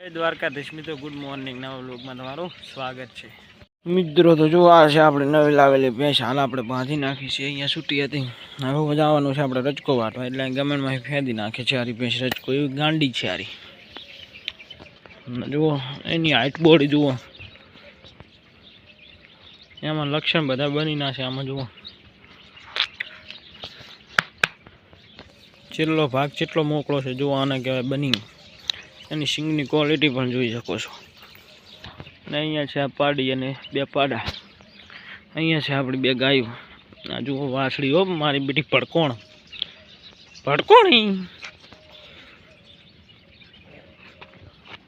દ્વારકાધીશ મિત્રો good morning નવા લોકમાં તમારું સ્વાગત છે. મિત્રો, તો જો આ છે આપણે નવી લાવેલી ભેંસ. હાલ આપણે બાંધી નાખી છે, અહીંયા છૂટી હતી. હવે જવાનું છે આપણે રચકો વાટવા એટલે ગમેન્ટમાં ફેંદી નાખે છે આરી ભેંસ રચકો એવી ગાંડી છે આરી જુઓ, એની હાઈટ બોડી જુઓ. એમાં લક્ષણ બધા બની ના છે આમાં, જુઓ. છેલ્લો ભાગ કેટલો મોકળો છે, જુઓ આને કહેવાય બની એની સિંગની ક્વોલિટી પણ જોઈ શકો છો. અને અહીંયા છે આ પાડી અને બે પાડા. અહીંયા છે આપણી બે ગાયો. આ જુઓ વાસળી હો, મારી બેટી ભડકોણ. ભડકોણી!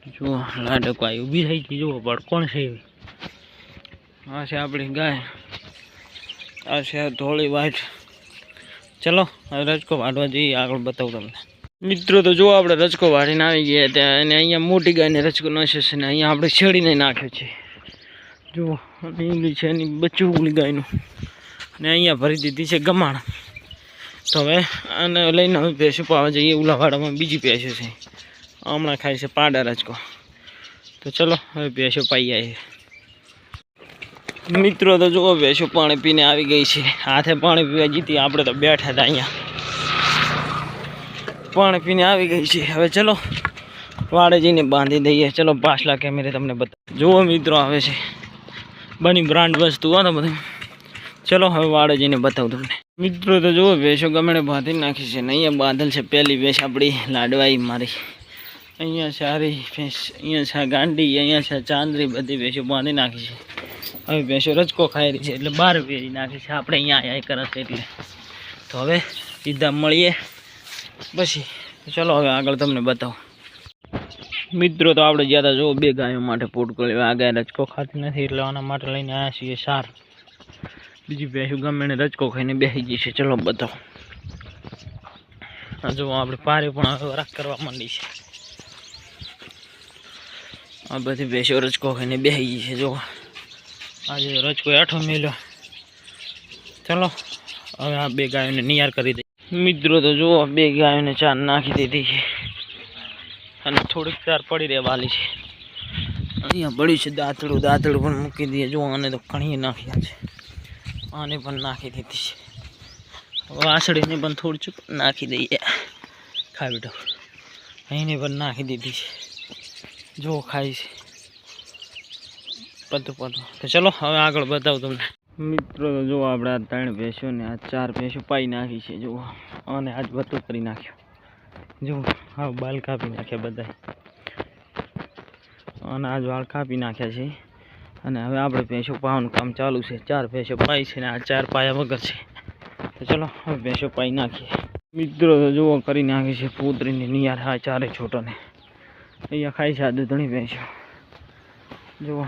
જુઓ, લાડકો આવી ઊભી થઈ ગઈ. જુઓ, ભડકોણ છે એવી. આ છે આપણી ગાય. આ છે ધોળી વાઈટ ચલો, હવે રજકો વાટવા જઈએ. આગળ બતાવું તમને. મિત્રો, તો જો આપણે રજકો વાળીને આવી ગયા ત્યાં અને અહીંયા મોટી ગાયને રજકો નશે છે ને અહીંયા આપણે છેડીને નાખ્યો છે. જો ઈંગલી છે એની બચ્ચું ઉગલી ગાયનું. ને અહીંયા ભરી દીધી છે ગમાણ. તો હવે આને લઈને હવે ભેંસો પાવા જઈએ ઉલાવાડામાં બીજી ભેંસો છે. હમણાં ખાય છે પાડા રજકો. તો ચલો, હવે ભેંસો પાઈ આવીએ. મિત્રો, તો જુઓ, ભેંસો પાણી પીને આવી ગઈ છે. હાથે પાણી પીવા જીતી, આપણે તો બેઠા હતા અહીંયા. પાણી પીને આવી ગઈ છે. હવે ચલો વાડે જઈને બાંધી દઈએ. ચલો, પાછલા કેમેરે તમને બતા જુઓ મિત્રો, આવે છે. બની બ્રાન્ડ વસ્તુ હોય ને બધું. ચલો, હવે વાડે જઈને બતાવું તમને. મિત્રો, તો જુઓ, ભેંસો ગમે બાંધી નાખી છે ને અહીંયા બાંધેલ છે પહેલી ભેંસ આપણી, લાડવાઈ મારી. અહીંયા સારી ભેંસ, અહીંયા છે ગાંડી, અહીંયા છે ચાંદરી, બધી ભેંસો બાંધી નાખી છે. હવે ભેંસો રચકો ખાઈ રહી છે, એટલે બહાર વેરી નાખી છે. આપણે અહીંયા આયા કરશે એટલે. તો હવે સીધા મળીએ. પછી ચલો હવે આગળ તમને બતાવું. મિત્રો તો આપણે જ્યાં જુઓ બે ગાયો માટે પોટકો લેવા આ ગાય રચકો ખાતી નથી, એટલે આના માટે લઈને આવ્યા છીએ સાર. બીજી ભેંસું ગમે એને રચકો ખાઈને બેસી ગઈ છે. ચલો બતાવો. જો આપણે પારે પણ હવે વરાક કરવા માંડી છે. આ બધી ભેંસો રચકો ખાઈને બેસી ગઈ છે. જો આજે રચકો આઠો મેલ્યો. ચલો, હવે આ બે ગાયોને નિયાર કરી દઈએ. મિત્રો તો જુઓ, બે ગાયોને ચાર નાખી દીધી છે. અને થોડીક ચાર પડી રહેવાલી છે. અહીંયા પડી છે દાંતડું દાંતડું પણ મૂકી દઈએ. જુઓ, આને તો ઘણી નાખ્યા છે. આને પણ નાખી દીધી છે. વાસળીને પણ થોડું ચૂક નાખી દઈએ. ખા બેટો અહીંને પણ નાખી દીધી છે. જો ખાય છે. પતું પતું તો ચલો, હવે આગળ બતાવું તમને. મિત્રો જુઓ આપણે આ ત્રણ ભેંસો ને આ ચાર ભેંસો પાઈ નાખી છે જુઓ અને આજ બધું કરી નાખ્યો. જુઓ હા બાલ કાપી નાખ્યા બધા અને આજ વાળ કાપી નાખ્યા છે. અને હવે આપણે ભેંસો પાવાનું કામ ચાલુ છે. ચાર ભેંસો પાઈ છે ને આ ચાર પાયા વગર છે. તો ચલો, હવે ભેંસો પાઈ નાખીએ. મિત્રો, તો જુઓ, કરી નાખી છે પુત્રીને નિયાર હા ચારે છોટોને. અહીંયા ખાઈ છે આ દૂધણી ભેંસો. જુઓ.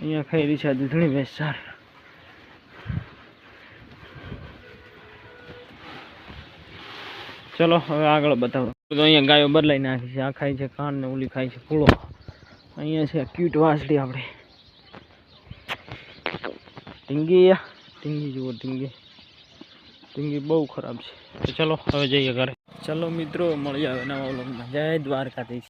અહીંયા ખાઈ છે આ દૂધણી ભેંસ ચાર ચલો, હવે આગળ બતાવો. તો અહીંયા ગાયો બદલાઈ નાખી છે. આ ખાય છે કાન ને ઓલી ખાય છે ફૂલો અહીંયા છે ક્યુટ વાસડી આપણે. ટીંગી ટીંગી જુઓ, ટીંગી. ટીંગી બહુ ખરાબ છે. તો ચલો, હવે જઈએ ઘરે. ચલો મિત્રો, મળી આવે નવા વ્લોગમાં. જય દ્વારકાધીશ.